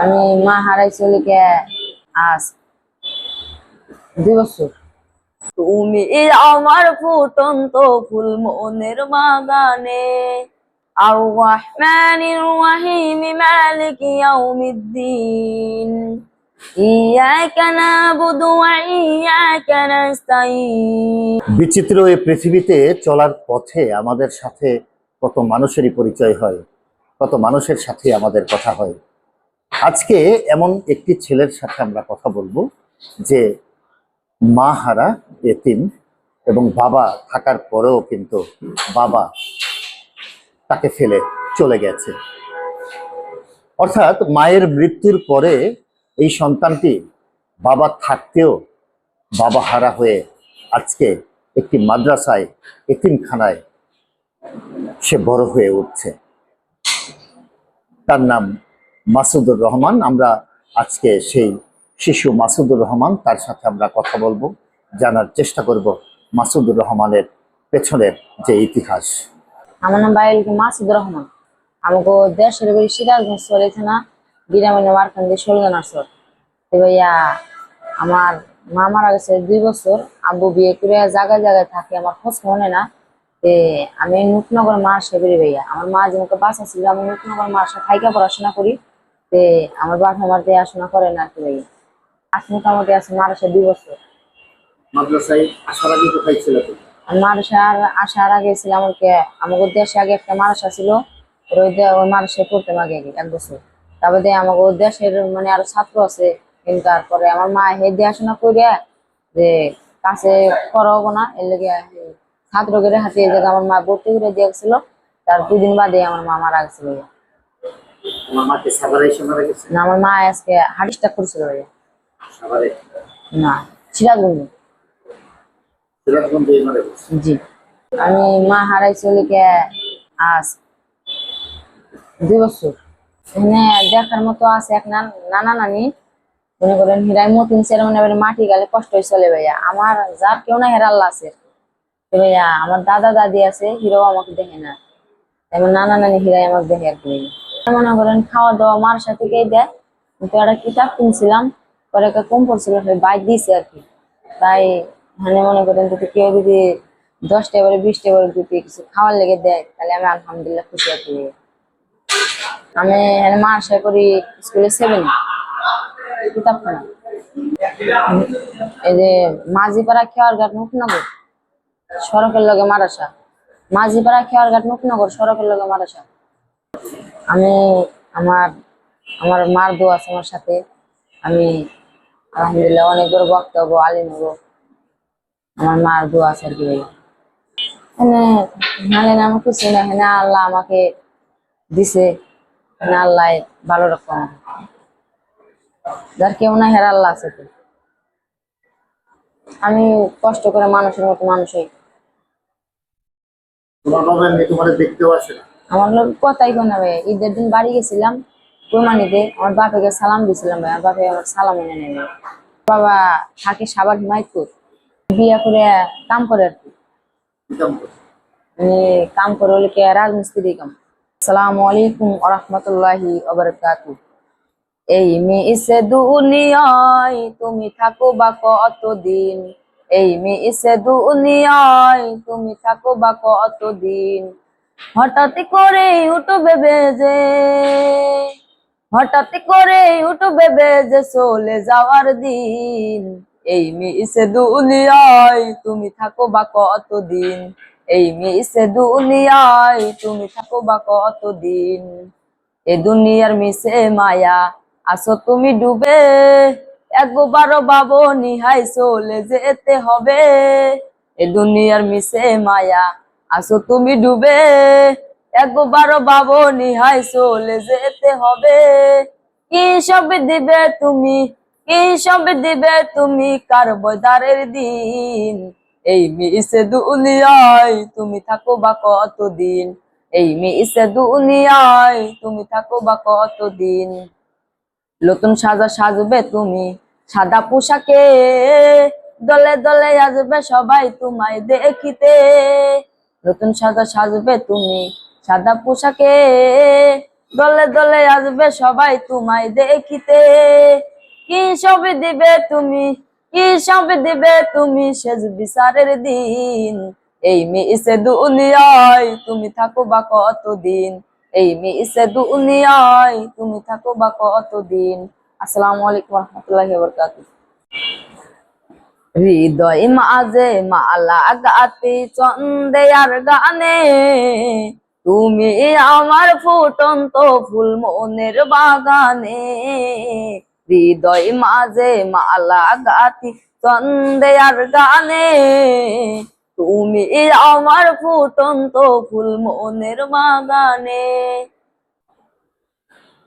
আমি মা হারাইছি লিখে আজ দুই বছর। তুমি আমার ফুটন্ত ফুল মনের বাগানে। রহিম মালিক ইয়াউমিদ্দিন। ইয়াকা নাবুদু ওয়া ইয়াকা বিচিত্র এই পৃথিবীতে চলার পথে আমাদের সাথে কত মানুষেরই পরিচয় হয়, কত মানুষের সাথে আমাদের কথা হয়। আজকে এমন একটি ছেলের সাথে আমরা কথা বলব যে মা হারা এতিম এবং বাবা থাকার পরেও কিন্তু বাবা তাকে ফেলে চলে গেছে। অর্থাৎ মায়ের মৃত্যুর পরে এই সন্তানটি বাবা থাকতেও বাবা হারা হয়ে আজকে একটি মাদ্রাসায় এতিমখানায় সে বড় হয়ে উঠছে। তার নাম মাসুদুর রহমান, আমরা আজকে সেই শিশু মাসুদুর রহমান, তার সাথে আমরা কথা বলব, জানার চেষ্টা করব মাসুদুর রহমানের পেছনের যে ইতিহাস। আমার নাম বাইল মাসুদুর রহমান। আমাকে দেশের বাড়ি সিরাজগঞ্জ চলেছে না গ্রামীণ মার্কান্দি ষোলজন আসর ভাইয়া, আমার মা মারা গেছে দুই বছর, আব্বু বিয়ে করে জায়গায় জায়গায় থাকে, আমার খোঁজ মনে না। আমি নূতনগর মা সেবেরি ভাইয়া। আমার মা যেমন বাসা ছিল আমি নূতনগর মার সাথে থাইকা পড়াশোনা করি। তে আমার বাপ আমার দেখাশোনা করে না আর কি ভাইয়া আজ মোটামুটি আছে মার দুই বছর। মাদ্রাসায় আসার আগে কোথায় ছিল মাদ্রাসার আসার আগে ছিল আমাকে আমাদের দেশে আগে একটা মাদ্রাসা ছিল। ওই ওই মাদ্রাসায় পড়তাম আগে আগে এক বছর। তারপরে দেশের মানে আরও ছাত্র আছে কিন্তু তারপরে আমার মা হে দেখাশোনা করে যে কাছে করাবো না এর লেগে ছাত্রকে হাতে এই জায়গায় আমার মা ভর্তি করে দিয়েছিল তার দুদিন বাদে আমার মা মারা গেছিল ভাইয়া। আমার মাকে সাভারে এসে মারা গেছে না আমার মা আজকে হার্ট স্ট্রোক করেছিল ভাইয়া না সিরাজগঞ্জ। জি। আমি মা হারাইছি লিখে আজ দুই বছর। এখানে দেখার মতো আছে এক নান- নানা মনে করেন হিরাই মতিন সের মানে এবারে মাটি গেলে কষ্ট হয়ে চলে ভাইয়া। আমার যার কেউ না হেরা আল্লাহ আছে। ভাইয়া আমার দাদা দাদি আছে হিরো আমাকে দেখে না। আমার নানা নানি হিরাই আমাকে দেখে আর কি। মনে করেন খাওয়া দাওয়া মার সাথে থেকেই দেয়। তো একটা কিতাব কিনছিলাম, পরে একটা কম পড়ছিল বাইক দিয়েছে আর কি। তাই মানে মনে করেন যদি কেউ যদি দশটা এবারে বিশটা এবারে যদি কিছু খাওয়ার লেগে দেয়, তাহলে আমি আলহামদুলিল্লাহ খুশি আছি আমি এখানে মা আশা করি স্কুলে সেভেন কিতাব কিতাবখানা। এই যে মাঝি মাঝিপাড়া খেয়ার ঘাট মুখনগর, সড়কের লগে মারাসা মাঝি মাঝিপাড়া খেয়ার ঘাট মুখনগর, সড়কের লগে মারাসা আমি আমার আমার মার দোয়া আছে আমার সাথে। আমি আলহামদুলিল্লাহ অনেক বড় বক্তব্য আলিম হব। আমার মার দোয়া আছে আর কি এখানে নালে না, আমার কিছু না আল্লাহ আমাকে দিছে এখানে আল্লাহ ভালো রকম। যার কেউ না, হেরা আল্লাহ আছে তো। আমি কষ্ট করে মানুষের মতো মানুষই তোমার বাবা তোমার দেখতেও আসে না। আমার লোক কথাই কোনা ভাই ঈদের দিন বাড়ি গেছিলাম কুরবানিতে আমার বাপেকে সালাম দিছিলাম ভাই আমার বাপে আমার সালাম এনে নেবে বাবা থাকে সাবার হিমায়তপুর বিয়ে করে কাম করে আর কি। কি কাম করে? হলে কে রাজমিস্ত্রি কাম। আসসালামু আলাইকুম আরহামতুল্লাহি ওবারাকাতু এই মেয়েছে দুনিয়ায় তুমি থাকো বা কতদিন? এই মেয়েছে দুনিয়ায় তুমি থাকো বা কতদিন? হঠাৎ করে বেবে যে হঠাৎ করে বেবে যে চলে যাওয়ার দিন। এই মিশে দুনিয়ায় তুমি থাকো বা কতদিন? এই মিশে দুনিয়ায় তুমি থাকো বা কতদিন? এ দুনিয়ার মিশে মায়া আসো তুমি ডুবে। একবারও বাবো নিহাই চলে যেতে হবে। এ দুনিয়ার মিশে মায়া আসো তুমি ডুবে, একবারও বাবো নিহাই চলে যেতে হবে। কি সব দিবে তুমি, কি সব দিবে তুমি কার বদারের দিন? এই মিশে দুনিয়ায় তুমি থাকো বা কতদিন? এই মিশে দুনিয়ায় তুমি থাকো বা কতদিন? নতুন সাজা সাজবে তুমি, সাদা পোশাকে দলে দলে আসবে সবাই তোমায় দেখিতে। নতুন সাজা সাজবে তুমি সাদা পোশাকে। দলে দলে আসবে সবাই তোমায় দেখিতে। কি সব দিবে তুমি? কি সব দিবে তুমি শেষ বিচারের দিন? এই মিশে দুনিয়ায় তুমি থাকো বা কতদিন? এই মিশে দুনিয়ায় তুমি থাকো বা কতদিন? আসসালামু আলাইকুম রহমতুল্লাহি বরকাতুহ। হৃদয় মাঝে মালা গাতি চন্দেয়ার গানে। তুমি আমার ফুটন্ত ফুল মনের বাগানে। হৃদয় মাঝে মালা গাতি চন্দেয়ার গানে। তুমি আমার ফুটন্ত ফুল মনের বাগানে।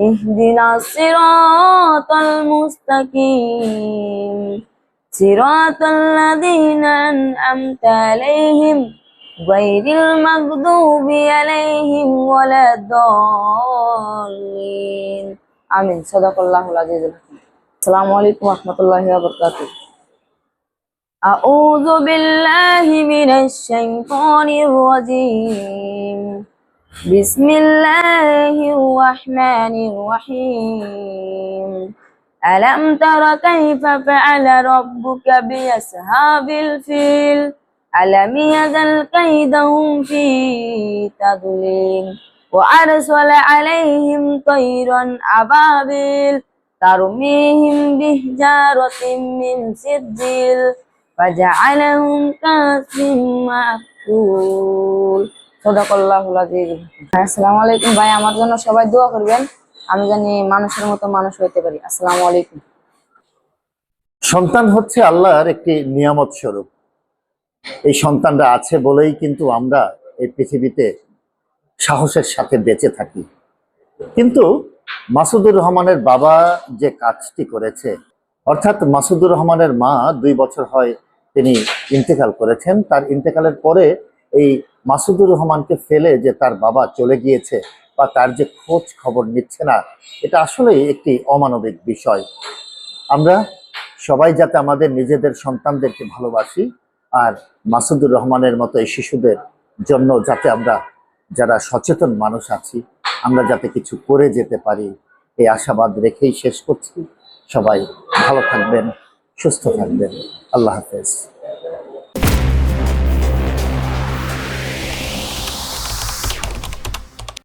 اهدنا الصراط المستقيم صراط الذين أنعمت عليهم غير المغضوب عليهم ولا الضالين آمين صدق الله العزيز الحكيم السلام عليكم ورحمة الله وبركاته أعوذ بالله من الشيطان الرجيم بسم الله الرحمن الرحيم. ألم تر كيف فعل ربك بأصحاب الفيل؟ ألم يزل كيدهم في تضليل؟ وأرسل عليهم طيرا أبابيل ترميهم بحجارة من سجيل فجعلهم كاسف مأكول. আসসালামু আলাইকুম ভাই, আমার জন্য সবাই দোয়া করবেন। আমি জানি মানুষের মতো মানুষ হইতে পারি। আসসালামু আলাইকুম। সন্তান হচ্ছে আল্লাহর একটি নিয়ামত স্বরূপ। এই সন্তানরা আছে বলেই কিন্তু আমরা এই পৃথিবীতে সাহসের সাথে বেঁচে থাকি। কিন্তু মাসুদুর রহমানের বাবা যে কাজটি করেছে, অর্থাৎ মাসুদুর রহমানের মা দুই বছর হয় তিনি ইন্তেকাল করেছেন। তার ইন্তেকালের পরে এই মাসুদুর রহমানকে ফেলে যে তার বাবা চলে গিয়েছে বা তার যে খোঁজ খবর নিচ্ছে না, এটা আসলেই একটি অমানবিক বিষয়। আমরা সবাই যাতে আমাদের নিজেদের সন্তানদেরকে ভালোবাসি আর মাসুদুর রহমানের মতো এই শিশুদের জন্য যাতে আমরা যারা সচেতন মানুষ আছি, আমরা যাতে কিছু করে যেতে পারি, এই আশাবাদ রেখেই শেষ করছি। সবাই ভালো থাকবেন, সুস্থ থাকবেন। আল্লাহ হাফেজ।